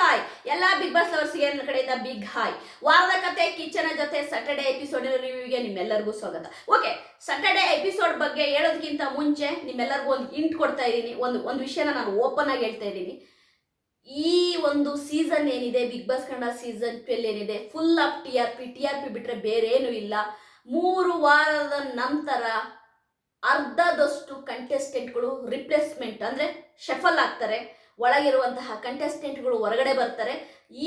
Hi ಎಲ್ಲ big boss ಲವರ್ಸ್ಗೆ ನನ್ನ ಕಡೆಯಿಂದ ಬಿಗ್ ಹಾಯ್ ವಾರದ ಕತೆ, ಕಿಚನ ಜೊತೆ ಸ್ಯಾಟರ್ಡೆ ಎಪಿಸೋಡ್ ರಿವ್ಯೂಗೆ ನಿಮ್ಮೆಲ್ಲರಿಗೂ ಸ್ವಾಗತ. ಓಕೆ ಸ್ಯಾಟರ್ಡೆ ಎಪಿಸೋಡ್ ಬಗ್ಗೆ ಹೇಳೋದಕ್ಕಿಂತ ಮುಂಚೆ ನಿಮ್ಮೆಲ್ಲರಿಗೂ ಒಂದು ಇಂಟ್ ಕೊಡ್ತಾ ಇದ್ದೀನಿ. ಒಂದು ಒಂದು ವಿಷಯನ ನಾನು ಓಪನ್ ಆಗಿ ಹೇಳ್ತಾ ಇದ್ದೀನಿ. ಈ ಒಂದು ಸೀಸನ್ ಏನಿದೆ Bigg Boss Kannada season twelve ಏನಿದೆ full of T R P T R P ಬಿಟ್ಟರೆ ಬೇರೇನೂ ಇಲ್ಲ. ಮೂರು ವಾರದ ನಂತರ ಅರ್ಧದಷ್ಟು ಕಂಟೆಸ್ಟೆಂಟ್ಗಳು ರಿಪ್ಲೇಸ್ಮೆಂಟ್ ಅಂದರೆ ಶಫಲ್ ಆಗ್ತಾರೆ. ಒಳಗಿರುವಂತಹ ಕಂಟೆಸ್ಟೆಂಟ್ಗಳು ಹೊರಗಡೆ ಬರ್ತಾರೆ.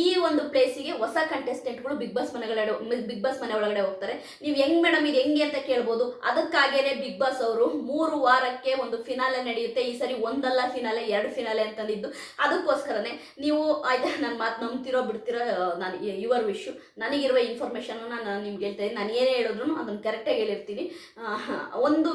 ಈ ಒಂದು ಪ್ಲೇಸಿಗೆ ಹೊಸ ಕಂಟೆಸ್ಟೆಂಟ್ಗಳು ಬಿಗ್ ಬಾಸ್ ಮನೆಗಳಡೆ ಬಿಗ್ ಬಾಸ್ ಮನೆ ಒಳಗಡೆ ಹೋಗ್ತಾರೆ. ನೀವು ಹೆಂಗ್ ಮೇಡಮ್ ಇದು ಹೆಂಗೆ ಅಂತ ಕೇಳ್ಬೋದು. ಅದಕ್ಕಾಗೇನೆ ಬಿಗ್ ಬಾಸ್ ಅವರು ಮೂರು ವಾರಕ್ಕೆ ಒಂದು ಫಿನಾಲೆ ನಡೆಯುತ್ತೆ. ಈ ಸರಿ ಒಂದಲ್ಲ ಫಿನಾಲೆ ಎರಡು ಫಿನಾಲೆ ಅಂತಂದಿದ್ದು. ಅದಕ್ಕೋಸ್ಕರನೇ ನೀವು ಆಯ್ತಾ ನನ್ನ ಮಾತು ನಂಬ್ತಿರೋ ಬಿಡ್ತಿರೋ ನಾನು ಯುವರ್ ವಿಶ್ಯು ನನಗಿರುವ ಇನ್ಫಾರ್ಮೇಷನ್ನು ನಾನು ನಿಮ್ಗೆ ಹೇಳ್ತಾ ನಾನು ಏನೇ ಹೇಳಿದ್ರು ಅದನ್ನು ಕರೆಕ್ಟಾಗಿ ಹೇಳಿರ್ತೀನಿ. ಒಂದು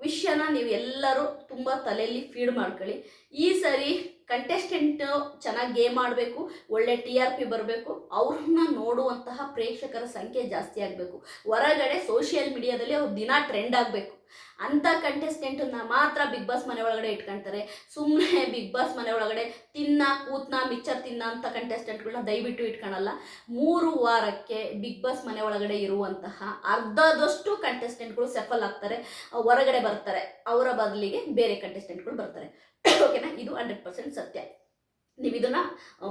ವಿಷಯನ ನೀವು ಎಲ್ಲರೂ ತುಂಬ ತಲೆಯಲ್ಲಿ ಫೀಡ್ ಮಾಡ್ಕೊಳ್ಳಿ. ಈ ಸರಿ ಕಂಟೆಸ್ಟೆಂಟ್ ಚೆನ್ನಾಗಿ ಗೇಮ್ ಆಡಬೇಕು, ಒಳ್ಳೆ ಟಿ ಆರ್ ಪಿ ಬರಬೇಕು, ಅವ್ರನ್ನ ನೋಡುವಂತಹ ಪ್ರೇಕ್ಷಕರ ಸಂಖ್ಯೆ ಜಾಸ್ತಿ ಆಗಬೇಕು. ಹೊರಗಡೆ ಸೋಷಿಯಲ್ ಮೀಡಿಯಾದಲ್ಲಿ ಅವ್ರು ದಿನ ಟ್ರೆಂಡ್ ಆಗಬೇಕು. ಅಂಥ ಕಂಟೆಸ್ಟೆಂಟನ್ನ ಮಾತ್ರ ಬಿಗ್ ಬಾಸ್ ಮನೆ ಒಳಗಡೆ ಇಟ್ಕೊಳ್ತಾರೆ ಸುಮ್ಮನೆ ಬಿಗ್ ಬಾಸ್ ಮನೆ ಒಳಗಡೆ ತಿನ್ನ, ಕೂತ್ನ, ಮಿಚ್ಚರ್ ತಿನ್ನ ಅಂತ ಕಂಟೆಸ್ಟೆಂಟ್ಗಳನ್ನ ದಯವಿಟ್ಟು ಇಟ್ಕೊಳಲ್ಲ. ಮೂರು ವಾರಕ್ಕೆ ಬಿಗ್ ಬಾಸ್ ಮನೆ ಒಳಗಡೆ ಇರುವಂತಹ ಅರ್ಧದಷ್ಟು ಕಂಟೆಸ್ಟೆಂಟ್ಗಳು ಸೆಫಲ್ ಆಗ್ತಾರೆ. ಹೊರಗಡೆ ಬರ್ತಾರೆ. ಅವರ ಬದಲಿಗೆ ಬೇರೆ ಕಂಟೆಸ್ಟೆಂಟ್ಗಳು ಬರ್ತಾರೆ. ಓಕೆನಾ ಇದು ಹಂಡ್ರೆಡ್ ಪರ್ಸೆಂಟ್ ಸತ್ಯ. ನೀವು ಇದನ್ನ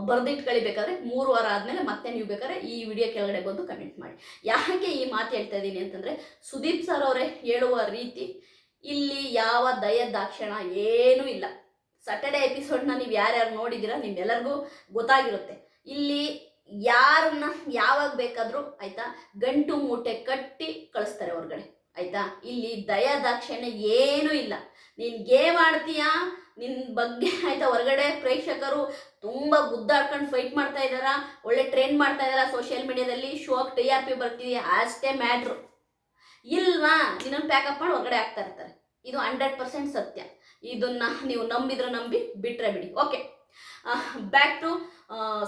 ಬರೆದಿಟ್ಕೊಳ್ಬೇಕಾದ್ರೆ ಮೂರು ವಾರ ಆದಮೇಲೆ ಮತ್ತೆ ನೀವು ಬೇಕಾದ್ರೆ ಈ ವಿಡಿಯೋ ಕೆಳಗಡೆ ಬಂದು ಕಮೆಂಟ್ ಮಾಡಿ. ಯಾಕೆ ಈ ಮಾತು ಹೇಳ್ತಾ ಇದ್ದೀನಿ ಅಂತಂದರೆ, ಸುದೀಪ್ ಸರ್ ಅವರೇ ಹೇಳುವ ರೀತಿ ಇಲ್ಲಿ ಯಾವ ದಯ ದಾಕ್ಷಣ ಏನೂ ಇಲ್ಲ. ಸಟರ್ಡೆ ಎಪಿಸೋಡ್ನ ನೀವು ಯಾರ್ಯಾರು ನೋಡಿದ್ದೀರಾ ನಿಮ್ಮೆಲ್ಲರಿಗೂ ಗೊತ್ತಾಗಿರುತ್ತೆ. ಇಲ್ಲಿ ಯಾರನ್ನ ಯಾವಾಗ ಬೇಕಾದರೂ ಆಯಿತಾ, ಗಂಟು ಮೂಟೆ ಕಟ್ಟಿ ಕಳಿಸ್ತಾರೆ ಹೊರಗಡೆ. ಆಯಿತಾ? ಇಲ್ಲಿ ದಯ ದಾಕ್ಷಿಣ್ಯ ಏನೂ ಇಲ್ಲ. ನೀನು ಗೇಮ್ ಆಡ್ತೀಯಾ? ನಿನ್ನ ಬಗ್ಗೆ ಆಯಿತಾ ಹೊರಗಡೆ ಪ್ರೇಕ್ಷಕರು ತುಂಬ ಗುದ್ದಾಡ್ಕೊಂಡು ಫೈಟ್ ಮಾಡ್ತಾ ಇದ್ದಾರಾ ಒಳ್ಳೆ ಟ್ರೈನ್ ಮಾಡ್ತಾ ಇದ್ದಾರಾ ಸೋಷಿಯಲ್ ಮೀಡಿಯಾದಲ್ಲಿ ಶೋಕ್ ಟಿ ಆರ್ ಪಿ ಬರ್ತೀವಿ ಅಷ್ಟೇ ಮ್ಯಾಟ್ರು ಇಲ್ವಾ? ನಿನ್ನನ್ನು ಪ್ಯಾಕಪ್ ಮಾಡಿ ಹೊರಗಡೆ ಆಗ್ತಾ ಇರ್ತಾರೆ. ಇದು ಹಂಡ್ರೆಡ್ ಪರ್ಸೆಂಟ್ ಸತ್ಯ. ಇದನ್ನ ನೀವು ನಂಬಿದ್ರೆ ನಂಬಿ, ಬಿಟ್ರೆ ಬಿಡಿ. ಓಕೆ ಬ್ಯಾಕ್ ಟು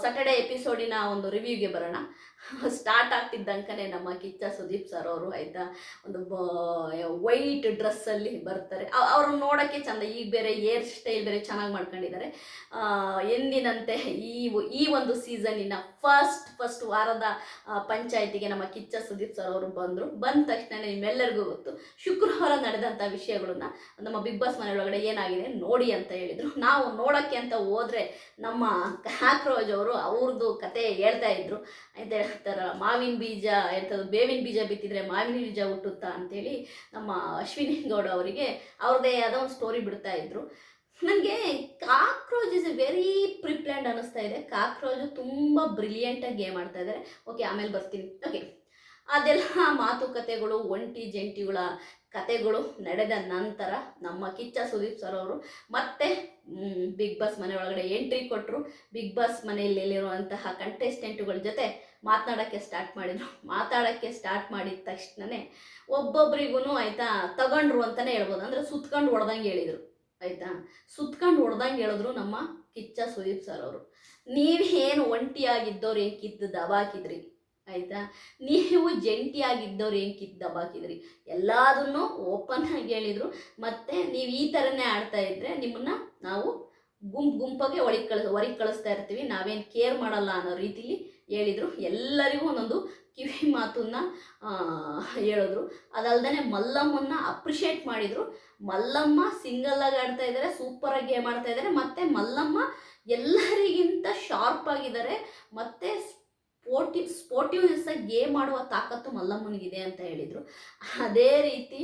ಸಟರ್ಡೆ ಎಪಿಸೋಡಿನ ಒಂದು ರಿವ್ಯೂಗೆ ಬರೋಣ. ಸ್ಟಾರ್ಟ್ ಆಗ್ತಿದ್ದಂಕನೇ ನಮ್ಮ ಕಿಚ್ಚ ಸುದೀಪ್ ಸರ್ ಅವರು, ಆಯಿತಾ? ಒಂದು ವೈಟ್ ಡ್ರೆಸ್ಸಲ್ಲಿ ಬರ್ತಾರೆ. ಅವರು ನೋಡೋಕ್ಕೆ ಚಂದ, ಈಗ ಬೇರೆ ಏರ್ ಸ್ಟೈಲ್ ಬೇರೆ ಚೆನ್ನಾಗಿ ಮಾಡ್ಕೊಂಡಿದ್ದಾರೆ. ಎಂದಿನಂತೆ ಈ ಈ ಒಂದು ಸೀಸನ್ನಿನ ಫಸ್ಟ್ ಫಸ್ಟ್ ವಾರದ ಪಂಚಾಯತಿಗೆ ನಮ್ಮ ಕಿಚ್ಚ ಸುದೀಪ್ ಸರ್ ಅವರು ಬಂದರು. ಬಂದ ತಕ್ಷಣ ನಿಮ್ಮೆಲ್ಲರಿಗೂ ಗೊತ್ತು, ಶುಕ್ರವಾರ ನಡೆದಂಥ ವಿಷಯಗಳನ್ನ ನಮ್ಮ ಬಿಗ್ ಬಾಸ್ ಮನೆ ಒಳಗಡೆ ಏನಾಗಿದೆ ನೋಡಿ ಅಂತ ಹೇಳಿದರು. ನಾವು ನೋಡೋಕ್ಕೆ ಅಂತ ಹೋದರೆ ನಮ್ಮ ಕಾಕ್ರೋಜ್ ಅವರು ಅವ್ರದ್ದು ಕತೆ ಹೇಳ್ತಾ ಇದ್ರು. ಅಂತ ಹೇಳ್ತಾರ? ಮಾವಿನ ಬೀಜ ಎಂಥದ್ದು ಬೇವಿನ ಬೀಜ ಬಿತ್ತಿದ್ರೆ ಮಾವಿನ ಬೀಜ ಹುಟ್ಟುತ್ತಾ ಅಂತೇಳಿ ನಮ್ಮ ಅಶ್ವಿನಿ ಗೌಡ ಅವರಿಗೆ ಅವ್ರದ್ದೇ ಆದ ಒಂದು ಸ್ಟೋರಿ ಬಿಡ್ತಾ ಇದ್ರು. ನನಗೆ cockroach is a very preplanned ಅನ್ನಿಸ್ತಾ ಇದೆ. ಕಾಕ್ರೋಜು ತುಂಬ ಬ್ರಿಲಿಯಂಟಾಗಿ ಗೇಮ್ ಆಡ್ತಾ ಇದ್ದಾರೆ ಓಕೆ ಆಮೇಲೆ ಬರ್ತೀನಿ. ಓಕೆ ಅದೆಲ್ಲ ಮಾತುಕತೆಗಳು, ಒಂಟಿ ಜಂಟಿಗಳ ಕತೆಗಳು ನಡೆದ ನಂತರ ನಮ್ಮ ಕಿಚ್ಚ ಸುದೀಪ್ ಸರ್ ಅವರು ಮತ್ತೆ ಬಿಗ್ ಬಾಸ್ ಮನೆ ಒಳಗಡೆ ಎಂಟ್ರಿ ಕೊಟ್ಟರು ಬಿಗ್ ಬಾಸ್ ಮನೆಯಲ್ಲಿರುವಂತಹ ಕಂಟೆಸ್ಟೆಂಟುಗಳ ಜೊತೆ ಮಾತನಾಡೋಕ್ಕೆ ಸ್ಟಾರ್ಟ್ ಮಾಡಿದರು. ಮಾತಾಡೋಕ್ಕೆ ಸ್ಟಾರ್ಟ್ ಮಾಡಿದ ತಕ್ಷಣವೇ ಒಬ್ಬೊಬ್ರಿಗೂ ಆಯಿತಾ ತಗೊಂಡ್ರು ಅಂತಲೇ ಹೇಳ್ಬೋದು. ಅಂದರೆ ಸುತ್ಕೊಂಡು ಹೊಡೆದಂಗೆ ಹೇಳಿದರು. ಆಯಿತಾ? ಸುತ್ಕೊಂಡು ಹೊಡೆದಂಗೆ ಹೇಳಿದ್ರು ನಮ್ಮ ಕಿಚ್ಚ ಸುದೀಪ್ ಸರ್ ಅವರು. ನೀವೇನು ಒಂಟಿಯಾಗಿದ್ದವ್ರು, ಏನು ಕಿತ್ತು ದಬಾಕಿದ್ರಿ? ಆಯಿತಾ? ನೀವು ಜಂಟಿಯಾಗಿದ್ದವ್ರು ಏನು ಕಿತ್ತು ದಬಾಕಿದ್ರಿ ಎಲ್ಲದನ್ನು ಓಪನ್ ಆಗಿ ಹೇಳಿದರು. ಮತ್ತು ನೀವು ಈ ಥರನೇ ಆಡ್ತಾ ಇದ್ದರೆ ನಿಮ್ಮನ್ನು ನಾವು ಗುಂಪು ಗುಂಪಾಗೆ ಒಳಗೆ ಕಳಿಸ್ ಹೊರಗೆ ಕಳಿಸ್ತಾ ಇರ್ತೀವಿ. ನಾವೇನು ಕೇರ್ ಮಾಡಲ್ಲ ಅನ್ನೋ ರೀತಿಲಿ ಹೇಳಿದರು. ಎಲ್ಲರಿಗೂ ಒಂದೊಂದು ಕಿವಿ ಮಾತನ್ನ ಹೇಳಿದ್ರು. ಅದಲ್ಲದೆ ಮಲ್ಲಮ್ಮನ್ನ ಅಪ್ರಿಷಿಯೇಟ್ ಮಾಡಿದರು. ಮಲ್ಲಮ್ಮ ಸಿಂಗಲ್ಲಾಗಿ ಆಡ್ತಾ ಇದ್ದಾರೆ ಸೂಪರಾಗಿ ಗೇಮ್ ಆಡ್ತಾ ಇದ್ದಾರೆ ಮತ್ತು ಮಲ್ಲಮ್ಮ ಎಲ್ಲರಿಗಿಂತ ಶಾರ್ಪ್ ಆಗಿದ್ದಾರೆ. ಮತ್ತು ಸ್ಪೋರ್ಟಿವ್ ಸ್ಪೋರ್ಟಿವ್ನೆಸ್ ಗೇಮ್ ಆಡುವ ತಾಕತ್ತು ಮಲ್ಲಮ್ಮನಿಗಿದೆ ಅಂತ ಹೇಳಿದರು. ಅದೇ ರೀತಿ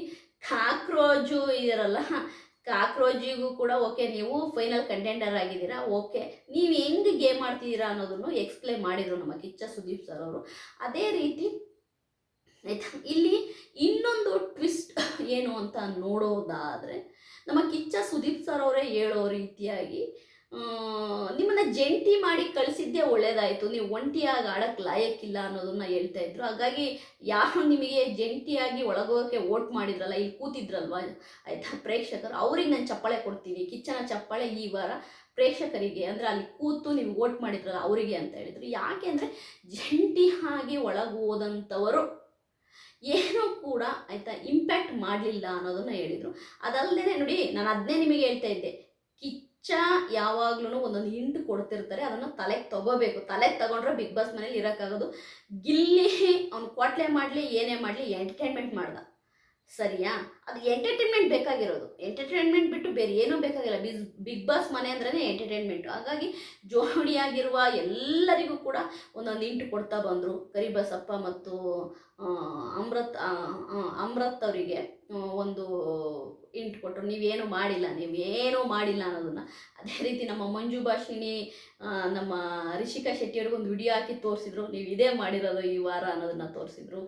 ಕಾಕ್ರೋಜು ಇದರಲ್ಲ, ಕಾಕ್ರೋಜಿಗೂ ಕೂಡ ಓಕೆ, ನೀವು ಫೈನಲ್ ಕಂಟೆಂಡರ್ ಆಗಿದ್ದೀರಾ, ಓಕೆ. ನೀವು ಹೆಂಗೆ ಗೇಮ್ ಆಡ್ತಿದ್ದೀರಾ ಅನ್ನೋದನ್ನು ಎಕ್ಸ್ಪ್ಲೈನ್ ಮಾಡಿದರು ನಮ್ಮ ಕಿಚ್ಚ ಸುದೀಪ್ ಸರ್ ಅವರು. ಅದೇ ರೀತಿ ಆಯ್ತಾ, ಇಲ್ಲಿ ಇನ್ನೊಂದು ಟ್ವಿಸ್ಟ್ ಏನು ಅಂತ ನೋಡೋದಾದರೆ, ನಮ್ಮ ಕಿಚ್ಚ ಸುದೀಪ್ ಸರ್ ಅವರೇ ಹೇಳೋ ರೀತಿಯಾಗಿ ನಿಮ್ಮನ್ನ ಜಂಟಿ ಮಾಡಿ ಕಳಿಸಿದ್ದೇ ಒಳ್ಳೇದಾಯಿತು. ನೀವು ಒಂಟಿಯಾಗಿ ಆಡಕ್ಕೆ ಲಾಯಕ್ಕಿಲ್ಲ ಅನ್ನೋದನ್ನ ಹೇಳ್ತಾ ಇದ್ರು. ಹಾಗಾಗಿ ಯಾರು ನಿಮಗೆ ಜಂಟಿಯಾಗಿ ಒಳಗೋಗಕ್ಕೆ ವೋಟ್ ಮಾಡಿದ್ರಲ್ಲ, ಇಲ್ಲಿ ಕೂತಿದ್ರಲ್ವಾ? ಆಯ್ತಾ? ಪ್ರೇಕ್ಷಕರು, ಅವ್ರಿಗೆ ನಾನು ಚಪ್ಪಾಳೆ ಕೊಡ್ತೀನಿ. ಕಿಚ್ಚನ ಚಪ್ಪಾಳೆ ಈ ವಾರ ಪ್ರೇಕ್ಷಕರಿಗೆ, ಅಂದರೆ ಅಲ್ಲಿ ಕೂತು ನೀವು ವೋಟ್ ಮಾಡಿದ್ರಲ್ಲ ಅವರಿಗೆ ಅಂತ ಹೇಳಿದ್ರು. ಯಾಕೆ ಅಂದರೆ ಆಗಿ ಹೋದಂಥವರು ಏನೂ ಕೂಡ ಆಯಿತಾ ಇಂಪ್ಯಾಕ್ಟ್ ಮಾಡಲಿಲ್ಲ ಅನ್ನೋದನ್ನ ಹೇಳಿದರು. ಅದಲ್ಲದೆ ನೋಡಿ, ನಾನು ಅದನ್ನೇ ನಿಮಗೆ ಹೇಳ್ತಾ ಇದ್ದೆ. ಕಿಚ್ಚ ಯಾವಾಗ್ಲೂ ಒಂದೊಂದು ಹಿಂಟ್ ಕೊಡ್ತಿರ್ತಾರೆ, ಅದನ್ನು ತಲೆಗೆ ತಗೋಬೇಕು. ತಲೆಗೆ ತಗೊಂಡ್ರೆ ಬಿಗ್ ಬಾಸ್ ಮನೇಲಿ ಇರೋಕ್ಕಾಗೋದು. ಗಿಲ್ಲಿ ಅವ್ನು ಕೊಟ್ಲೆ ಮಾಡಲಿ, ಏನೇ ಮಾಡಲಿ, ಎಂಟರ್ಟೈನ್ಮೆಂಟ್ ಮಾಡ್ದ. ಸರಿಯಾ? ಅದು ಎಂಟರ್ಟೈನ್ಮೆಂಟ್ ಬೇಕಾಗಿರೋದು. ಎಂಟರ್ಟೈನ್ಮೆಂಟ್ ಬಿಟ್ಟು ಬೇರೆ ಏನೂ ಬೇಕಾಗಿಲ್ಲ. ಬಿಸ್, ಬಿಗ್ ಬಾಸ್ ಮನೆ ಅಂದ್ರೇ ಎಂಟರ್ಟೈನ್ಮೆಂಟ್. ಹಾಗಾಗಿ ಜೋಡಿಯಾಗಿರುವ ಎಲ್ಲರಿಗೂ ಕೂಡ ಒಂದೊಂದು ಇಂಟು ಕೊಡ್ತಾ ಬಂದರು. ಕರಿಬಸಪ್ಪ ಮತ್ತು ಅಮೃತ್ ಅಮೃತ್ ಅವರಿಗೆ ಒಂದು ಇಂಟು ಕೊಟ್ಟರು ನೀವೇನು ಮಾಡಿಲ್ಲ, ನೀವೇನೂ ಮಾಡಿಲ್ಲ ಅನ್ನೋದನ್ನು. ಅದೇ ರೀತಿ ನಮ್ಮ ಮಂಜು ಭಾಷಿಣಿ ನಮ್ಮ ರಿಷಿಕಾ ಶೆಟ್ಟಿಯವ್ರಿಗೆ ಒಂದು ವಿಡಿಯೋ ಹಾಕಿ ತೋರಿಸಿದ್ರು, ನೀವು ಇದೇ ಮಾಡಿರೋದು ಈ ವಾರ ಅನ್ನೋದನ್ನು ತೋರಿಸಿದ್ರು.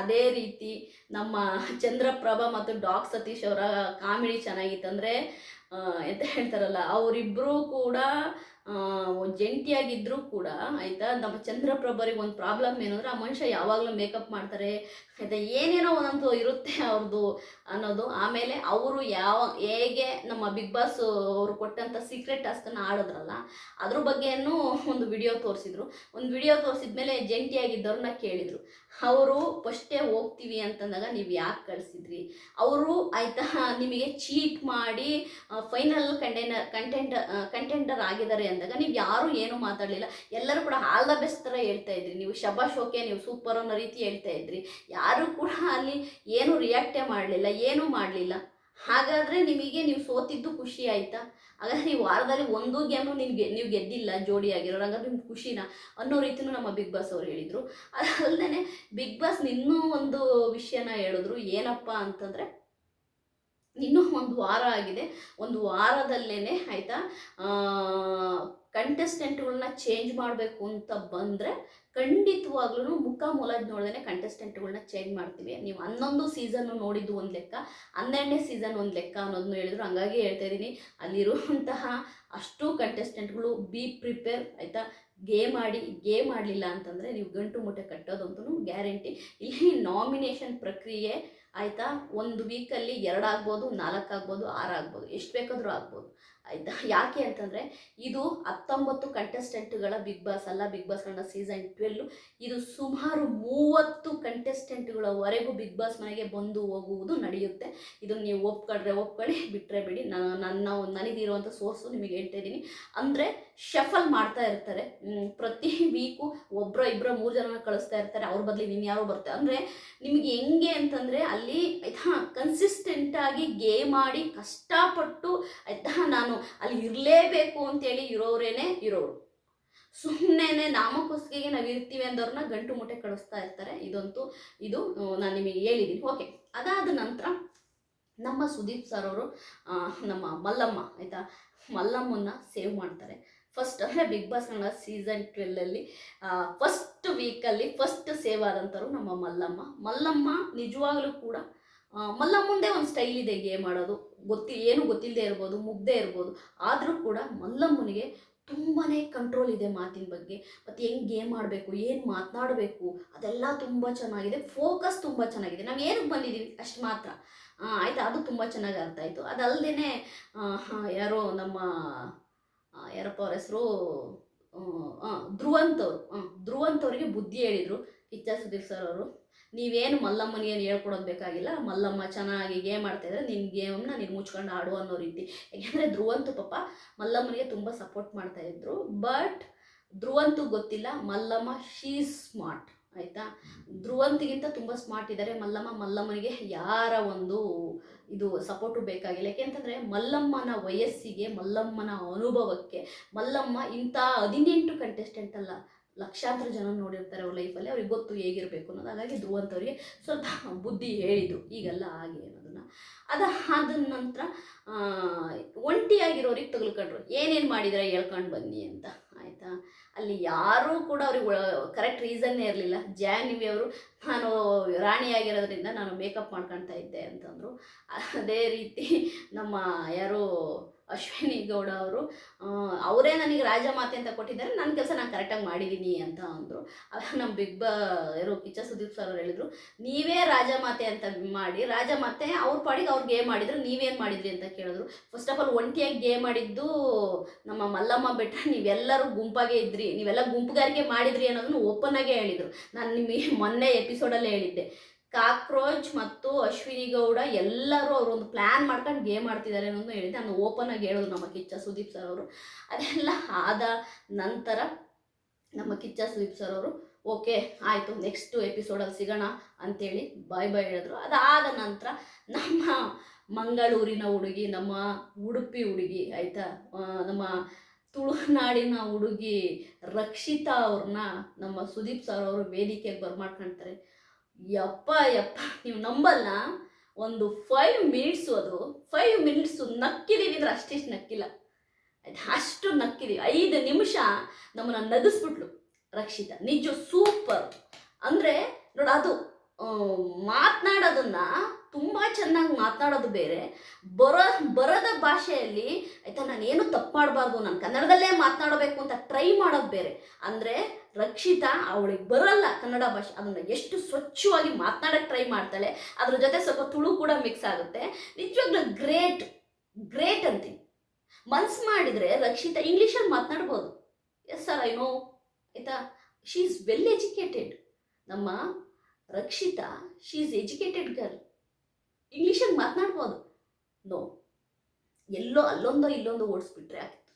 ಅದೇ ರೀತಿ ನಮ್ಮ ಚಂದ್ರಪ್ರಭಾ ಮತ್ತು ಡಾಕ್ ಸತೀಶ್ ಅವರ ಕಾಮಿಡಿ ಚೆನ್ನಾಗಿತ್ತು ಅಂದರೆ ಎಂತ ಹೇಳ್ತಾರಲ್ಲ ಅವರಿಬ್ಬರೂ ಕೂಡ ಜಂಟಿಯಾಗಿದ್ದರೂ ಕೂಡ ಆಯಿತಾ, ನಮ್ಮ ಚಂದ್ರಪ್ರಭರಿಗೆ ಒಂದು ಪ್ರಾಬ್ಲಮ್ ಏನಂದ್ರೆ ಆ ಮನುಷ್ಯ ಯಾವಾಗಲೂ ಮೇಕಪ್ ಮಾಡ್ತಾರೆ, ಆಯಿತಾ, ಏನೇನೋ ಒಂದಂತ ಇರುತ್ತೆ ಅವ್ರದ್ದು ಅನ್ನೋದು. ಆಮೇಲೆ ಅವರು ಯಾವ, ಹೇಗೆ ನಮ್ಮ ಬಿಗ್ ಬಾಸ್ ಅವರು ಕೊಟ್ಟಂಥ ಸೀಕ್ರೆಟ್ ಟಾಸ್ಕನ್ನು ಆಡಿದ್ರಲ್ಲ, ಅದ್ರ ಬಗ್ಗೆನೂ ಒಂದು ವಿಡಿಯೋ ತೋರಿಸಿದ್ರು. ಒಂದು ವಿಡಿಯೋ ತೋರಿಸಿದ್ಮೇಲೆ ಜಂಟಿಯಾಗಿದ್ದವ್ರನ್ನ ಕೇಳಿದರು. ಅವರು ಫಸ್ಟೇ ಹೋಗ್ತೀವಿ ಅಂತಂದಾಗ ನೀವು ಯಾಕೆ ಕಳಿಸಿದ್ರಿ? ಅವರು ಆಯಿತಾ, ನಿಮಗೆ ಚೀಟ್ ಮಾಡಿ ಫೈನಲ್ ಕಂಟೈನರ್ ಕಂಟೆಂಟ್ ಕಂಟೆಂಡರ್ ಆಗಿದ್ದಾರೆ ಅಂದಾಗ ನೀವು ಯಾರು ಏನು ಮಾತಾಡಲಿಲ್ಲ. ಎಲ್ಲರೂ ಕೂಡ ಆಲ್ ದ ಬೆಸ್ಟ್ ಥರ ಹೇಳ್ತಾ ಇದ್ರಿ. ನೀವು ಶಬ ಓಕೆ, ನೀವು ಸೂಪರ್ ಅನ್ನೋ ರೀತಿ ಹೇಳ್ತಾ ಇದ್ರಿ. ಯಾರು ಕೂಡ ಅಲ್ಲಿ ಏನು ರಿಯಾಕ್ಟೇ ಮಾಡಲಿಲ್ಲ, ಏನೂ ಮಾಡಲಿಲ್ಲ. ಹಾಗಾದರೆ ನಿಮಗೆ ನೀವು ಸೋತಿದ್ದು ಖುಷಿ ಆಯಿತಾ? ಹಾಗಾದ್ರೆ ನೀವು ವಾರದಲ್ಲಿ ಒಂದು ಗೇಮು ನಿಮಗೆ, ನೀವು ಗೆದ್ದಿಲ್ಲ, ಜೋಡಿ ಆಗಿರೋರು ಹಂಗಾದ್ರೆ ನಿಮ್ಗೆ ಖುಷಿನ? ಅನ್ನೋ ರೀತಿನೂ ನಮ್ಮ ಬಿಗ್ ಬಾಸ್ ಅವ್ರು ಹೇಳಿದರು. ಅದಲ್ಲದೆ ಬಿಗ್ ಬಾಸ್ ನಿನ್ನೂ ಒಂದು ವಿಷಯನ ಹೇಳಿದ್ರು. ಏನಪ್ಪ ಅಂತಂದರೆ ಇನ್ನೂ ಒಂದು ವಾರ ಆಗಿದೆ. ಒಂದು ವಾರದಲ್ಲೇ ಆಯಿತಾ? ಕಂಟೆಸ್ಟೆಂಟ್ಗಳನ್ನ ಚೇಂಜ್ ಮಾಡಬೇಕು ಅಂತ ಬಂದರೆ ಖಂಡಿತವಾಗ್ಲೂ ಮುಖ ಮೂಲದ ನೋಡ್ದೇ ಕಂಟೆಸ್ಟೆಂಟ್ಗಳನ್ನ ಚೇಂಜ್ ಮಾಡ್ತೀವಿ. ನೀವು ಹನ್ನೊಂದು ಸೀಸನ್ನು ನೋಡಿದ್ದು ಒಂದು ಲೆಕ್ಕ, ಹನ್ನೆರಡನೇ ಸೀಸನ್ ಒಂದು ಲೆಕ್ಕ ಅನ್ನೋದನ್ನು ಹೇಳಿದ್ರು. ಹಂಗಾಗಿ ಹೇಳ್ತಾ ಇದ್ದೀನಿ, ಅಲ್ಲಿರುವಂತಹ ಅಷ್ಟು ಕಂಟೆಸ್ಟೆಂಟ್ಗಳು ಬಿ ಪ್ರಿಪೇರ್ ಆಯಿತಾ? ಗೇಮ್ ಆಡಿ, ಗೇಮ್ ಮಾಡಲಿಲ್ಲ ಅಂತಂದರೆ ನೀವು ಗಂಟು ಮುಟ್ಟೆ ಕಟ್ಟೋದಂತೂ ಗ್ಯಾರಂಟಿ. ಇಲ್ಲಿ ನಾಮಿನೇಷನ್ ಪ್ರಕ್ರಿಯೆ ಆಯಿತಾ? ಒಂದು ವೀಕಲ್ಲಿ ಎರಡು ಆಗ್ಬೋದು, ನಾಲ್ಕು ಆಗ್ಬೋದು, ಆರು ಆಗ್ಬೋದು. ಎಷ್ಟು ಬೇಕಾದರೂ ಆಗ್ಬೋದು. ಆಯಿತಾ? ಯಾಕೆ ಅಂತಂದರೆ, ಇದು ಹತ್ತೊಂಬತ್ತು ಕಂಟೆಸ್ಟೆಂಟ್ಗಳ ಬಿಗ್ ಬಾಸ್ ಅಲ್ಲ Bigg Boss Kannada season twelve ಇದು ಸುಮಾರು ಮೂವತ್ತು ಕಂಟೆಸ್ಟೆಂಟ್ಗಳವರೆಗೂ ಬಿಗ್ ಬಾಸ್ ಮನೆಗೆ ಬಂದು ಹೋಗುವುದು ನಡೆಯುತ್ತೆ. ಇದನ್ನು ನೀವು ಒಪ್ಕೊಂಡ್ರೆ ಒಪ್ಕೊಳ್ಳಿ ಬಿಟ್ಟರೆ ಬಿಡಿ. ನಾನು ನನ್ನ ನನಗಿರುವಂಥ ಸೋರ್ಸು ನಿಮಗೆ ಹೇಳ್ತಾ ಇದ್ದೀನಿ. ಅಂದರೆ ಶಫಲ್ ಮಾಡ್ತಾ ಇರ್ತಾರೆ. ಪ್ರತಿ ವೀಕು ಒಬ್ಬರ ಇಬ್ಬರ ಮೂರು ಜನ ಕಳಿಸ್ತಾ ಇರ್ತಾರೆ. ಅವ್ರ ಬದಲಿಗೆ ಇನ್ಯಾರೋ ಬರ್ತಾರೆ ಅಂದರೆ, ನಿಮಗೆ ಹೆಂಗೆ ಅಂತಂದರೆ, ಅಲ್ಲಿ ಆಯ್ತಾ ಕನ್ಸಿಸ್ಟೆಂಟಾಗಿ ಗೇಮ್ ಆಡಿ ಕಷ್ಟಪಟ್ಟು ಆಯ್ತಾ ನಾನು ಅಲ್ಲಿ ಇರಲೇಬೇಕು ಅಂತೇಳಿ ಇರೋರೇನೆ ಇರೋರು. ಸುಮ್ಮನೆ ನಾಮಕೋಸ್ಕಿಗೆ ನಾವು ಇರ್ತೀವಿ ಅಂದವ್ರನ್ನ ಗಂಟು ಮುಟ್ಟೆ ಕಳಿಸ್ತಾ ಇರ್ತಾರೆ. ಇದಂತೂ ಇದು ನಾನು ನಿಮಗೆ ಹೇಳಿದ್ದೀನಿ ಓಕೆ ಅದಾದ ನಂತರ ನಮ್ಮ ಸುದೀಪ್ ಸರ್ ಅವರು ನಮ್ಮ ಮಲ್ಲಮ್ಮ ಆಯಿತಾ ಮಲ್ಲಮ್ಮನ್ನ ಸೇವ್ ಮಾಡ್ತಾರೆ. ಫಸ್ಟ್ ಅಂದರೆ ಬಿಗ್ ಬಾಸ್ ಕನ್ನಡ ಸೀಸನ್ ಟ್ವೆಲ್ಲಲ್ಲಿ ಫಸ್ಟ್ ವೀಕಲ್ಲಿ ಫಸ್ಟ್ ಸೇವ್ ಆದಂಥವ್ರು ನಮ್ಮ ಮಲ್ಲಮ್ಮ. ಮಲ್ಲಮ್ಮ ನಿಜವಾಗ್ಲೂ ಕೂಡ ಮಲ್ಲಮ್ಮಂದೆ ಒಂದು ಸ್ಟೈಲ್ ಇದೆ ಗೇಮ್ ಆಡೋದು. ಗೊತ್ತಿ, ಏನು ಗೊತ್ತಿಲ್ಲದೆ ಇರ್ಬೋದು, ಮುಗ್ದೇ ಇರ್ಬೋದು. ಆದರೂ ಕೂಡ ಮಲ್ಲಮ್ಮನಿಗೆ ತುಂಬಾ ಕಂಟ್ರೋಲ್ ಇದೆ ಮಾತಿನ ಬಗ್ಗೆ. ಮತ್ತು ಹೆಂಗೆ ಗೇಮ್ ಆಡಬೇಕು, ಏನು ಮಾತನಾಡಬೇಕು, ಅದೆಲ್ಲ ತುಂಬ ಚೆನ್ನಾಗಿದೆ. ಫೋಕಸ್ ತುಂಬ ಚೆನ್ನಾಗಿದೆ. ನಾವು ಏನಕ್ಕೆ ಬಂದಿದ್ದೀವಿ ಅಷ್ಟು ಮಾತ್ರ. ಆಯಿತಾ? ಅದು ತುಂಬ ಚೆನ್ನಾಗಿ ಅರ್ಥ ಆಯಿತು. ಅದಲ್ಲದೆ ಯಾರೋ ನಮ್ಮ ಯಾರಪ್ಪ ಅವ್ರ ಹೆಸರು? ಧ್ರುವಂತ್ ಅವರು ಧ್ರುವಂತ್ ಬುದ್ಧಿ ಹೇಳಿದರು ಕಿಚ್ಚ ಸುದೀಪ್ ಸರ್ ಅವರು. ನೀವೇನು ಮಲ್ಲಮ್ಮನಿಗೆ ಏನು ಹೇಳ್ಕೊಡೋದು ಬೇಕಾಗಿಲ್ಲ. ಮಲ್ಲಮ್ಮ ಚೆನ್ನಾಗಿ ಗೇಮ್ ಆಡ್ತಾಯಿದ್ರೆ ನಿನ್ನ ಗೇಮ್ನ ನೀನು ಮುಚ್ಕೊಂಡು ಆಡು ಅನ್ನೋ ರೀತಿ. ಯಾಕೆಂದರೆ ಧ್ರುವಂತು ಪಾಪ ಮಲ್ಲಮ್ಮನಿಗೆ ತುಂಬ ಸಪೋರ್ಟ್ ಮಾಡ್ತಾಯಿದ್ರು ಬಟ್ ಧ್ರುವಂತು ಗೊತ್ತಿಲ್ಲ. ಮಲ್ಲಮ್ಮ ಶೀ ಸ್ಮಾರ್ಟ್ ಆಯಿತಾ? ಧ್ರುವಂತಿಗಿಂತ ತುಂಬ ಸ್ಮಾರ್ಟ್ ಇದ್ದಾರೆ. ಮಲ್ಲಮ್ಮ ಮಲ್ಲಮ್ಮನಿಗೆ ಯಾರ ಒಂದು ಇದು ಸಪೋರ್ಟು ಬೇಕಾಗಿಲ್ಲ. ಯಾಕೆಂತಂದರೆ ಮಲ್ಲಮ್ಮನ ವಯಸ್ಸಿಗೆ, ಮಲ್ಲಮ್ಮನ ಅನುಭವಕ್ಕೆ, ಮಲ್ಲಮ್ಮ ಇಂಥ ಹದಿನೆಂಟು ಕಂಟೆಸ್ಟೆಂಟ್ ಅಲ್ಲ, ಲಕ್ಷಾಂತರ ಜನ ನೋಡಿರ್ತಾರೆ ಅವ್ರ ಲೈಫಲ್ಲಿ ಅವ್ರಿಗೆ ಗೊತ್ತು ಹೇಗಿರಬೇಕು ಅನ್ನೋದು. ಹಾಗಾಗಿ ಧ್ರುವಂತವ್ರಿಗೆ ಸ್ವಲ್ಪ ಬುದ್ಧಿ ಹೇಳಿದರು. ಈಗೆಲ್ಲ ಹಾಗೆ ಅನ್ನೋದನ್ನು. ಆದ ನಂತರ ಒಂಟಿಯಾಗಿರೋರಿಗೆ ತಗೊಳ್ಕೊಂಡ್ರು ಏನೇನು ಮಾಡಿದರೆ ಹೇಳ್ಕೊಂಡು ಬನ್ನಿ ಅಂತ. ಅಲ್ಲಿ ಯಾರೂ ಕೂಡ ಅವ್ರಿಗೆ ಕರೆಕ್ಟ್ ರೀಸನ್ನೇ ಇರಲಿಲ್ಲ. ಜಾನ್ವಿ ಅವರು, ನಾನು ರಾಣಿಯಾಗಿರೋದ್ರಿಂದ ನಾನು ಮೇಕಪ್ ಮಾಡ್ಕೊಳ್ತಾ ಇದ್ದೆ ಅಂತಂದರು. ಅದೇ ರೀತಿ ನಮ್ಮ ಯಾರು ಅಶ್ವಿನಿ ಗೌಡ ಅವರು ಅವರೇ ನನಗೆ ರಾಜಮಾತೆ ಅಂತ ಕೊಟ್ಟಿದ್ದಾರೆ, ನನ್ನ ಕೆಲಸ ನಾನು ಕರೆಕ್ಟಾಗಿ ಮಾಡಿದ್ದೀನಿ ಅಂತ ಅಂದರು. ನಮ್ಮ ಬಿಗ್ ಬಾ ಇರೋ ಕಿಚ್ಚ ಸುದೀಪ್ ಸರ್ ಅವ್ರು ಹೇಳಿದ್ರು, ನೀವೇ ರಾಜಮಾತೆ ಅಂತ ಮಾಡಿ ರಾಜ ಮಾತೆ ಅವ್ರ ಪಾಡಿಗೆ ಅವ್ರು ಗೇಮ್ ಮಾಡಿದ್ರು ನೀವೇನು ಮಾಡಿದ್ರಿ ಅಂತ ಕೇಳಿದ್ರು. ಫಸ್ಟ್ ಆಫ್ ಆಲ್ ಒಂಟಿಯಾಗಿ ಗೇಮ್ ಮಾಡಿದ್ದು ನಮ್ಮ ಮಲ್ಲಮ್ಮ ಬೆಟ್ಟ, ನೀವೆಲ್ಲರೂ ಗುಂಪಾಗೆ ಇದ್ರಿ, ನೀವೆಲ್ಲ ಗುಂಪುಗಾರಿಕೆ ಮಾಡಿದ್ರಿ ಅನ್ನೋದನ್ನು ಓಪನ್ ಆಗೇ ಹೇಳಿದರು. ನಾನು ನಿಮಗೆ ಮೊನ್ನೆ ಎಪಿಸೋಡಲ್ಲೇ ಹೇಳಿದ್ದೆ. ಕಾಕ್ರೋಚ್ ಮತ್ತು ಅಶ್ವಿನಿ ಗೌಡ ಎಲ್ಲರೂ ಅವರು ಒಂದು ಪ್ಲ್ಯಾನ್ ಮಾಡ್ಕೊಂಡು ಗೇಮ್ ಆಡ್ತಿದ್ದಾರೆ ಅನ್ನೋದು ಹೇಳಿದೆ ನಾನು ಓಪನ್ ಆಗಿ ಹೇಳೋದು ನಮ್ಮ ಕಿಚ್ಚ ಸುದೀಪ್ ಸರ್ ಅವರು. ಅದೆಲ್ಲ ಆದ ನಂತರ ನಮ್ಮ ಕಿಚ್ಚ ಸುದೀಪ್ ಸರ್ ಅವರು ಓಕೆ ಆಯಿತು ನೆಕ್ಸ್ಟ್ ಎಪಿಸೋಡಲ್ಲಿ ಸಿಗೋಣ ಅಂತೇಳಿ ಬಾಯ್ ಬಾಯ್ ಹೇಳಿದ್ರು. ಅದಾದ ನಂತರ ನಮ್ಮ ಮಂಗಳೂರಿನ ಹುಡುಗಿ, ನಮ್ಮ ಉಡುಪಿ ಹುಡುಗಿ, ಆಯಿತಾ ನಮ್ಮ ತುಳುನಾಡಿನ ಹುಡುಗಿ ರಕ್ಷಿತಾ ಅವ್ರನ್ನ ನಮ್ಮ ಸುದೀಪ್ ಸರ್ ಅವರು ವೇದಿಕೆಗೆ ಬರ್ಮಾಡ್ಕೊಳ್ತಾರೆ ಯಪ್ಪ ಯಪ್ಪ, ನೀವು ನಂಬಲ್ಲ. ಒಂದು ಫೈವ್ ಮಿನಿಟ್ಸು ಅದು. ಫೈವ್ ಮಿನಿಟ್ಸು ನಕ್ಕಿದೀವಿ ಅಂದ್ರೆ ಅಷ್ಟಿಷ್ಟು ನಕ್ಕಿಲ್ಲ. ಅಷ್ಟು ನಕ್ಕಿದೀವಿ. ಐದು ನಿಮಿಷ ನಮ್ಮನ್ನ ನಗಿಸ್ಬಿಟ್ಲು ರಕ್ಷಿತ. ನಿಜ ಸೂಪರ್ ಅಂದರೆ ನೋಡು ಅದು ಮಾತ್ನಾಡೋದನ್ನ ತುಂಬ ಚೆನ್ನಾಗಿ ಮಾತನಾಡೋದು ಬೇರೆ. ಬರೋ, ಬರದ ಭಾಷೆಯಲ್ಲಿ, ಆಯ್ತಾ ನಾನು ಏನು ತಪ್ಪು ನಾನು ಕನ್ನಡದಲ್ಲೇ ಮಾತನಾಡಬೇಕು ಅಂತ ಟ್ರೈ ಮಾಡೋದು ಬೇರೆ. ಅಂದರೆ ರಕ್ಷಿತಾ ಅವಳಿಗೆ ಬರಲ್ಲ ಕನ್ನಡ ಭಾಷೆ, ಅದನ್ನು ಎಷ್ಟು ಸ್ವಚ್ಛವಾಗಿ ಮಾತನಾಡೋಕ್ಕೆ ಟ್ರೈ ಮಾಡ್ತಾಳೆ, ಅದ್ರ ಜೊತೆ ಸ್ವಲ್ಪ ತುಳು ಕೂಡ ಮಿಕ್ಸ್ ಆಗುತ್ತೆ. ನಿಜವಾಗ್ಲೂ ಗ್ರೇಟ್ ಗ್ರೇಟ್ ಅಂತೀನಿ. ಮನ್ಸು ಮಾಡಿದರೆ ರಕ್ಷಿತಾ ಇಂಗ್ಲೀಷಲ್ಲಿ ಮಾತನಾಡ್ಬೋದು ಎಸ್ ಸರ್, ಐ ನೋ. ಆಯಿತಾ, ಶೀ ಈಸ್ ವೆಲ್ ಎಜುಕೇಟೆಡ್. ನಮ್ಮ Rakshita, she is educated girl. ಇಂಗ್ಲೀಷಲ್ಲಿ ಮಾತನಾಡ್ಬೋದು. ನೋ ಎಲ್ಲೋ ಅಲ್ಲೊಂದೋ ಇಲ್ಲೊಂದು ಓಡಿಸ್ಬಿಟ್ರೆ ಆಗ್ತಿತ್ತು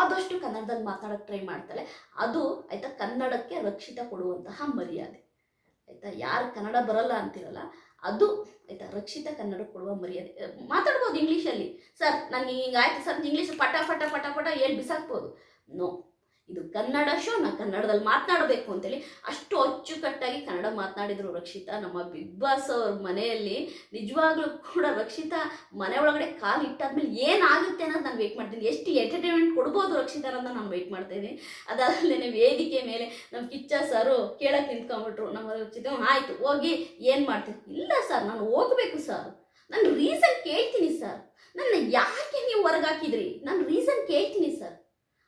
ಆದಷ್ಟು ಕನ್ನಡದಲ್ಲಿ ಮಾತಾಡೋಕ್ಕೆ ಟ್ರೈ ಮಾಡ್ತಾಳೆ ಅದು ಆಯಿತಾ ಕನ್ನಡಕ್ಕೆ ರಕ್ಷಿತ ಕೊಡುವಂತಹ ಮರ್ಯಾದೆ. ಆಯಿತಾ? ಯಾರು ಕನ್ನಡ ಬರಲ್ಲ ಅಂತಿರಲ್ಲ, ಅದು ಆಯಿತಾ ರಕ್ಷಿತ ಕನ್ನಡ ಕೊಡುವ ಮರ್ಯಾದೆ. ಮಾತಾಡ್ಬೋದು ಇಂಗ್ಲೀಷಲ್ಲಿ ಸರ್ ನನಗೆ ಹಿಂಗೆ ಆಯ್ತು ಸರ್ ಇಂಗ್ಲೀಷ್ ಪಟ ಪಟ ಪಟ ಪಟ ಹೇಳಿ, ಬಿಸಾಕ್ಬೋದು. ನೋ ಇದು ಕನ್ನಡ ಶೋ ನಾ ಕನ್ನಡದಲ್ಲಿ ಮಾತನಾಡಬೇಕು ಅಂತೇಳಿ ಅಷ್ಟು ಅಚ್ಚುಕಟ್ಟಾಗಿ ಕನ್ನಡ ಮಾತನಾಡಿದ್ರು ರಕ್ಷಿತಾ ನಮ್ಮ ಬಿಗ್ ಬಾಸ್ ಅವ್ರ ಮನೆಯಲ್ಲಿ ನಿಜವಾಗ್ಲೂ ಕೂಡ ರಕ್ಷಿತಾ ಮನೆ ಒಳಗಡೆ ಕಾಲು ಇಟ್ಟಾದ್ಮೇಲೆ ಏನಾಗುತ್ತೆ ಅನ್ನೋದು ನಾನು ವೆಯ್ಟ್ ಮಾಡ್ತೀನಿ. ಎಷ್ಟು ಎಂಟರ್ಟೈನ್ಮೆಂಟ್ ಕೊಡ್ಬೋದು ರಕ್ಷಿತಾ ಅನ್ನೋದನ್ನ ನಾನು ವೆಯ್ಟ್ ಮಾಡ್ತಾ ಅದಾದಮೇಲೆ ವೇದಿಕೆ ಮೇಲೆ ನಮ್ಮ ಕಿಚ್ಚ ಸರು ಕೇಳಕ್ಕೆ ನಿಂತ್ಕೊಂಡ್ಬಿಟ್ರು. ನಮ್ಮ ರಕ್ಷಿತಾ "ಹ್ಮ್, ಆಯ್ತು ಹೋಗಿ ಏನು ಮಾಡ್ತೀನಿ ಇಲ್ಲ ಸರ್ ನಾನು ಹೋಗ್ಬೇಕು ಸರ್. ನಾನು ರೀಸನ್ ಕೇಳ್ತೀನಿ ಸರ್. ನನ್ನ ಯಾಕೆ ನೀವು ಹೊರಗಾಕಿದ್ರಿ ನಾನು ರೀಸನ್ ಕೇಳ್ತೀನಿ ಸರ್.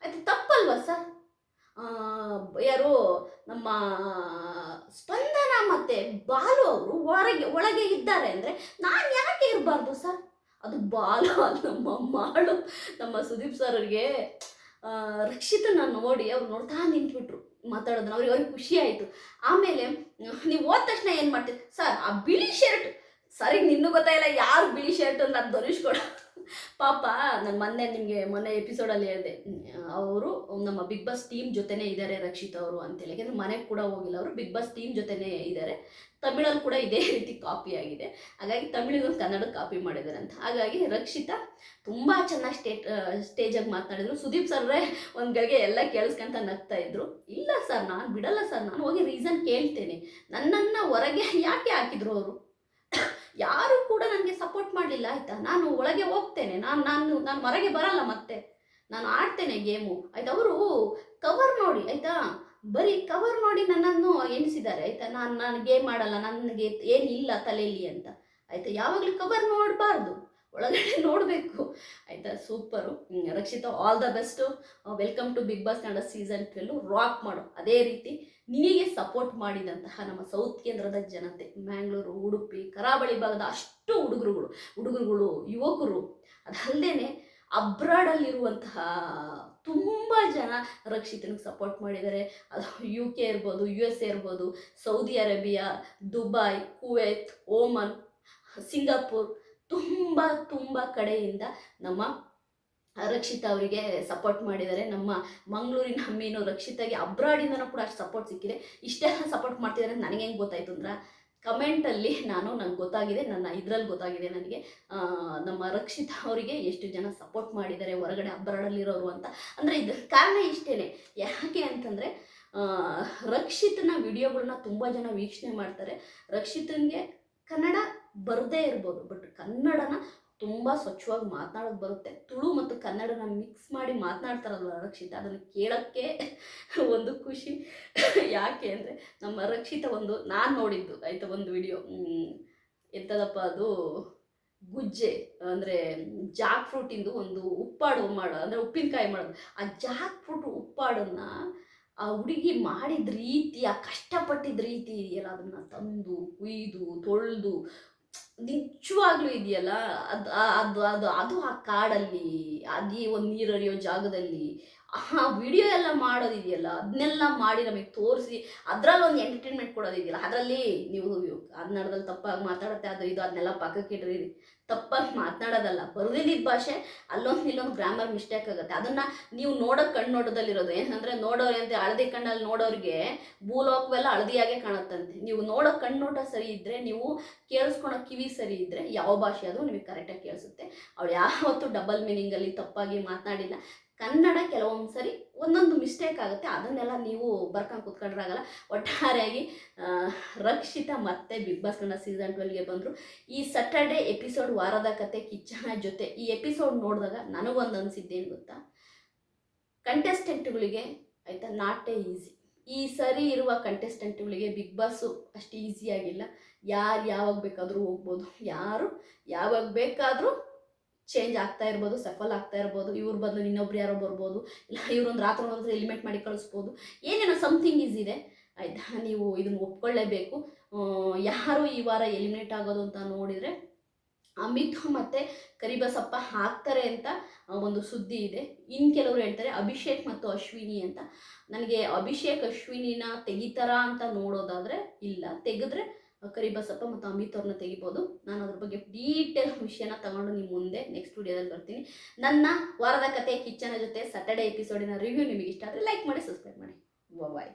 ಅದು ತಪ್ಪಲ್ವಾ ಸರ್? ಯಾರು ನಮ್ಮ ಸ್ಪಂದನ ಮತ್ತೆ ಬಾಲು ಅವರು ಹೊರಗೆ, ಒಳಗೆ ಇದ್ದಾರೆ ಅಂದರೆ ನಾನು ಯಾಕೆ ಇರಬಾರ್ದು ಸರ್? ಅದು ಬಾಲು ನಮ್ಮ ಮಾಡು ನಮ್ಮ ಸುದೀಪ್ ಸರ್ ಅವರಿಗೆ ರಕ್ಷಿತನ ನೋಡಿ ಅವ್ರು ನೋಡ್ತಾ ನಿಂತ್ಬಿಟ್ರು. ಮಾತಾಡೋದನ್ನ ಅವ್ರಿಗೆ ಅವ್ರಿಗೆ ಖುಷಿ ಆಯಿತು. ಆಮೇಲೆ ನೀವು ಹೋದ ತಕ್ಷಣ ಏನು ಮಾಡ್ತೀರಿ? ಸರ್, ಆ ಬಿಳಿ ಶರ್ಟ್ ಸರಿಗೆ ನಿನ್ನೂ ಗೊತ್ತಾಯಿಲ್ಲ ಯಾರು ಬಿಳಿ ಶರ್ಟ್ ಅಂತ ಧನುಷ್ ಪಾಪ ನಾನು ಮೊನ್ನೆ ನಿಮಗೆ ಮೊನ್ನೆ ಎಪಿಸೋಡಲ್ಲಿ ಹೇಳಿದೆ ಅವರು ನಮ್ಮ ಬಿಗ್ ಬಾಸ್ ಟೀಮ್ ಜೊತೆನೇ ಇದ್ದಾರೆ ರಕ್ಷಿತ್ ಅವರು ಅಂತೇಳಿ. ಯಾಕೆಂದರೆ ಮನೆಗೆ ಕೂಡ ಹೋಗಿಲ್ಲ ಅವರು. ಬಿಗ್ ಬಾಸ್ ಟೀಮ್ ಜೊತೆನೇ ಇದ್ದಾರೆ ತಮಿಳಲ್ಲಿ ಕೂಡ ಇದೇ ರೀತಿ ಕಾಪಿ ಆಗಿದೆ. ಹಾಗಾಗಿ ತಮಿಳಿಗೂ ಕನ್ನಡ ಕಾಪಿ ಮಾಡಿದ್ದಾರೆ ಅಂತ. ಹಾಗಾಗಿ ರಕ್ಷಿತಾ ತುಂಬ ಚೆನ್ನಾಗಿ ಸ್ಟೇಟ್ ಸ್ಟೇಜಾಗಿ ಮಾತನಾಡಿದ್ರು ಸುದೀಪ್ ಸರ್ರೇ ಒಂದು ಗಳಿಗೆ ಎಲ್ಲ ಕೇಳಿಸ್ಕೊಂತ ನಗ್ತಾ ಇದ್ರು. ಇಲ್ಲ ಸರ್, ನಾನು ಬಿಡಲ್ಲ ಸರ್. ನಾನು ಹೋಗಿ ರೀಸನ್ ಕೇಳ್ತೇನೆ. ನನ್ನನ್ನು ಹೊರಗೆ ಯಾಕೆ ಹಾಕಿದ್ರು ಅವರು? ಯಾರು ಕೂಡ ನನಗೆ ಸಪೋರ್ಟ್ ಮಾಡಲಿಲ್ಲ, ಆಯಿತಾ? ನಾನು ಒಳಗೆ ಹೋಗ್ತೇನೆ. ನಾನು ನಾನು ನಾನು ಹೊರಗೆ ಬರಲ್ಲ ಮತ್ತೆ. ನಾನು ಆಡ್ತೇನೆ ಗೇಮು ಆಯ್ತಾ? ಅವರು ಕವರ್ ನೋಡಿ, ಆಯಿತಾ? ಬರೀ ಕವರ್ ನೋಡಿ ನನ್ನನ್ನು ಎಣಿಸಿದ್ದಾರೆ, ಆಯಿತಾ? ನಾನು ನಾನು ಗೇಮ್ ಆಡಲ್ಲ, ನನಗೆ ಏನಿಲ್ಲ ತಲೆಯಲ್ಲಿ ಅಂತ. ಆಯಿತಾ? ಯಾವಾಗಲೂ ಕವರ್ ನೋಡಬಾರ್ದು. ಒಳಗಡೆ ನೋಡಬೇಕು. ಆಯಿತಾ? Super Rakshita all the best welcome to Bigg Boss Kannada season twelve rock ಮಾಡು. ಅದೇ ರೀತಿ ನಿನಗೆ ಸಪೋರ್ಟ್ ಮಾಡಿದಂತಹ ನಮ್ಮ ಸೌತ್ ಕೇಂದ್ರದ ಜನತೆ ಮ್ಯಾಂಗ್ಳೂರು ಉಡುಪಿ ಕರಾವಳಿ ಭಾಗದ ಅಷ್ಟು ಹುಡುಗರುಗಳು ಹುಡುಗರುಗಳು, ಯುವಕರು. ಅದಲ್ಲದೆ ಅಬ್ರಾಡಲ್ಲಿರುವಂತಹ ತುಂಬ ಜನ ರಕ್ಷಿತನಿಗೆ ಸಪೋರ್ಟ್ ಮಾಡಿದ್ದಾರೆ. ಅದು ಯು ಕೆ ಇರ್ಬೋದು ಯು ಎಸ್ ಎ ಇರ್ಬೋದು Saudi Arabia Dubai Kuwait Oman Singapore ತುಂಬ ತುಂಬ ಕಡೆಯಿಂದ ನಮ್ಮ ರಕ್ಷಿತ ಅವರಿಗೆ ಸಪೋರ್ಟ್ ಮಾಡಿದ್ದಾರೆ. ನಮ್ಮ ಮಂಗಳೂರಿನ ಅಮ್ಮಿನೂ ರಕ್ಷಿತಾಗೆ ಅಬ್ರಾಡಿಂದನೂ ಕೂಡ ಅಷ್ಟು ಸಪೋರ್ಟ್ ಸಿಕ್ಕಿದೆ. ಇಷ್ಟೆಲ್ಲ ಸಪೋರ್ಟ್ ಮಾಡ್ತಿದ್ದಾರೆ ನನಗೆ ಹೆಂಗೆ ಗೊತ್ತಾಯ್ತು ಅಂದ್ರೆ ಕಮೆಂಟಲ್ಲಿ ನಾನು ನಂಗೆ ಗೊತ್ತಾಗಿದೆ, ನನ್ನ ಇದರಲ್ಲಿ ಗೊತ್ತಾಗಿದೆ ನನಗೆ. ನಮ್ಮ ರಕ್ಷಿತ ಅವರಿಗೆ ಎಷ್ಟು ಜನ ಸಪೋರ್ಟ್ ಮಾಡಿದ್ದಾರೆ, ಹೊರಗಡೆ ಅಬ್ರಾಡಲ್ಲಿರೋರು ಅಂತ. ಅಂದರೆ ಇದು ಕಾರಣ ಇಷ್ಟೇ ಯಾಕೆ ಅಂತಂದರೆ ರಕ್ಷಿತನ ವಿಡಿಯೋಗಳನ್ನ ತುಂಬ ಜನ ವೀಕ್ಷಣೆ ಮಾಡ್ತಾರೆ. ರಕ್ಷಿತನಿಗೆ ಕನ್ನಡ ಬರದೇ ಇರ್ಬೋದು ಬಟ್ ಕನ್ನಡನ ತುಂಬ ಸ್ವಚ್ಛವಾಗಿ ಮಾತನಾಡೋದು ಬರುತ್ತೆ. ತುಳು ಮತ್ತು ಕನ್ನಡನ ಮಿಕ್ಸ್ ಮಾಡಿ ಮಾತನಾಡ್ತಾರಲ್ವ ರಕ್ಷಿತ ಅದನ್ನು ಕೇಳೋಕ್ಕೆ ಒಂದು ಖುಷಿ. ಯಾಕೆ ಅಂದರೆ ನಮ್ಮ ರಕ್ಷಿತ ಒಂದು, ನಾನು ನೋಡಿದ್ದು, ಆಯಿತಾ ಒಂದು ವಿಡಿಯೋ ಎಂಥದಪ್ಪ ಅದು? ಗುಜ್ಜೆ, ಅಂದರೆ ಜಾಕ್ ಫ್ರೂಟಿಂದು ಒಂದು ಉಪ್ಪಾಡು ಮಾಡೋದು ಅಂದರೆ ಉಪ್ಪಿನಕಾಯಿ ಮಾಡೋದು. ಆ ಜಾಕ್ ಫ್ರೂಟ್ ಉಪ್ಪಾಡನ್ನ ಆ ಹುಡುಗಿ ಮಾಡಿದ ರೀತಿ, ಆ ಕಷ್ಟಪಟ್ಟಿದ್ದ ರೀತಿ ಇದೆಯಲ್ಲ ಅದನ್ನು ತಂದು, ಕುಯ್ದು, ತೊಳೆದು ನಿಜವಾಗ್ಲೂ ಇದೆಯಲ್ಲ? ಅದು ಅದು ಅದು ಅದು ಆ ಕಾಡಲ್ಲಿ ಅದೇ ಒಂದು ನೀರು ಹರಿಯೋ ಜಾಗದಲ್ಲಿ ಆ ವಿಡಿಯೋ ಎಲ್ಲ ಮಾಡೋದಿದೆಯಲ್ಲ ಅದನ್ನೆಲ್ಲ ಮಾಡಿ ನಮಗೆ ತೋರಿಸಿ, ಅದರಲ್ಲಿ ಒಂದು ಎಂಟರ್ಟೈನ್ಮೆಂಟ್ ಕೊಡೋದಿದೆಯಲ್ಲ, ಅದರಲ್ಲಿ ನೀವು ಕನ್ನಡದಲ್ಲಿ ತಪ್ಪಾಗಿ ಮಾತಾಡುತ್ತೆ, ಅದು ಇದು ಅದನ್ನೆಲ್ಲ ಪಕ್ಕಕ್ಕೆ ಇಡ್ರಿ. ತಪ್ಪಾಗಿ ಮಾತನಾಡೋದಲ್ಲ ಬರೋದಿದ್ದ ಭಾಷೆ, ಅಲ್ಲೊಂದು ಇಲ್ಲೊಂದು ಗ್ರಾಮರ್ ಮಿಸ್ಟೇಕ್ ಆಗುತ್ತೆ. ಅದನ್ನು ನೀವು ನೋಡೋ ಕಣ್ಣು ನೋಡೋದಲ್ಲಿರೋದು ಏನಂದರೆ ನೋಡೋರು ಅಂತ ಹಳದಿ ಕಣ್ಣಲ್ಲಿ ನೋಡೋರಿಗೆ ಭೂಲೋಕವೆಲ್ಲ ಹಳದಿಯಾಗೆ ಕಾಣುತ್ತಂತೆ. ನೀವು ನೋಡೋ ಕಣ್ಣೋಟ ಸರಿ ಇದ್ದರೆ ನೀವು ಕೇಳಿಸ್ಕೊಳೋ ಕಿವಿ ಸರಿ ಇದ್ದರೆ ಯಾವ ಭಾಷೆ ಅದು ನಿಮಗೆ ಕರೆಕ್ಟಾಗಿ ಕೇಳಿಸುತ್ತೆ. ಅವಳು ಯಾವತ್ತೂ ಡಬಲ್ ಮೀನಿಂಗಲ್ಲಿ ತಪ್ಪಾಗಿ ಮಾತನಾಡಿಲ್ಲ. ಕನ್ನಡ ಕೆಲವೊಂದು ಸರಿ ಒಂದೊಂದು ಮಿಸ್ಟೇಕ್ ಆಗುತ್ತೆ. ಅದನ್ನೆಲ್ಲ ನೀವು ಬರ್ಕೊಂಡು ಕೂತ್ಕೊಂಡ್ರಾಗಲ್ಲ. ಒಟ್ಟಾರೆಯಾಗಿ ರಕ್ಷಿತ ಮತ್ತೆ ಬಿಗ್ ಬಾಸ್ ಕನ್ನಡ ಸೀಸನ್ ಟ್ವೆಲ್ಗೆ ಬಂದರು. ಈ ಸಟರ್ಡೆ ಎಪಿಸೋಡ್ ವಾರದ ಕತೆ ಕಿಚ್ಚನ ಜೊತೆ ಈ ಎಪಿಸೋಡ್ ನೋಡಿದಾಗ ನನಗೊಂದು ಅನಿಸಿದ್ದೇನು ಗೊತ್ತಾ? ಕಂಟೆಸ್ಟೆಂಟ್ಗಳಿಗೆ ಆಯಿತಾ ನಾಟೇ ಈಸಿ ಈ ಸರಿ ಇರುವ ಕಂಟೆಸ್ಟೆಂಟ್ಗಳಿಗೆ ಬಿಗ್ ಬಾಸು ಅಷ್ಟು ಈಸಿಯಾಗಿಲ್ಲ ಯಾರು ಯಾವಾಗ ಬೇಕಾದರೂ ಹೋಗ್ಬೋದು. ಯಾರು ಯಾವಾಗ ಬೇಕಾದರೂ ಚೇಂಜ್ ಆಗ್ತಾ ಇರ್ಬೋದು, ಸಫಲ್ ಆಗ್ತಾ ಇರ್ಬೋದು, ಇವ್ರ ಬದಲು ಇನ್ನೊಬ್ರು ಯಾರೋ ಬರ್ಬೋದು, ಇಲ್ಲ ಇವ್ರೊಂದು ರಾತ್ರಿ ಒಂದು ಎಲಿಮೆಂಟ್ ಮಾಡಿ ಕಳಿಸ್ಬೋದು. ಏನೇನೋ ಸಮಥಿಂಗ್ ಈಸ್ ಇದೆ. ಆಯಿತಾ? ನೀವು ಇದನ್ನು ಒಪ್ಕೊಳ್ಳೇಬೇಕು. ಯಾರು ಈ ವಾರ ಎಲಿಮಿನೇಟ್ ಆಗೋದು ಅಂತ ನೋಡಿದರೆ ಅಮಿತ್ ಮತ್ತು ಕರಿಬಸಪ್ಪ ಹಾಕ್ತಾರೆ ಅಂತ ಒಂದು ಸುದ್ದಿ ಇದೆ. ಇನ್ನು ಕೆಲವರು ಹೇಳ್ತಾರೆ ಅಭಿಷೇಕ್ ಮತ್ತು ಅಶ್ವಿನಿ ಅಂತ. ನನಗೆ ಅಭಿಷೇಕ್, ಅಶ್ವಿನಿನ ತೆಗಿತಾರಾ ಅಂತ ನೋಡೋದಾದರೆ ಇಲ್ಲ. ತೆಗೆದ್ರೆ ಕರಿಬಸಪ್ಪ ಮತ್ತು ಅಮಿತ್ ಅವ್ರನ್ನ ತೆಗಿಬೋದು. ನಾನು ಅದ್ರ ಬಗ್ಗೆ ಡೀಟೇಲ್ ವಿಷಯನ ತಗೊಂಡು ನಿಮ್ಮ ಮುಂದೆ ನೆಕ್ಸ್ಟ್ ವಿಡಿಯೋದಲ್ಲಿ ಬರ್ತೀನಿ. ನನ್ನ ವಾರದ ಕತೆ ಕಿಚ್ಚನ ಜೊತೆ ಸ್ಯಾಟರ್ಡೆ ಎಪಿಸೋಡಿನ ರಿವ್ಯೂ ನಿಮಗೆ ಇಷ್ಟ ಆದರೆ ಲೈಕ್ ಮಾಡಿ ಸಬ್ಸ್ಕ್ರೈಬ್ ಮಾಡಿ. ಬಾಯ್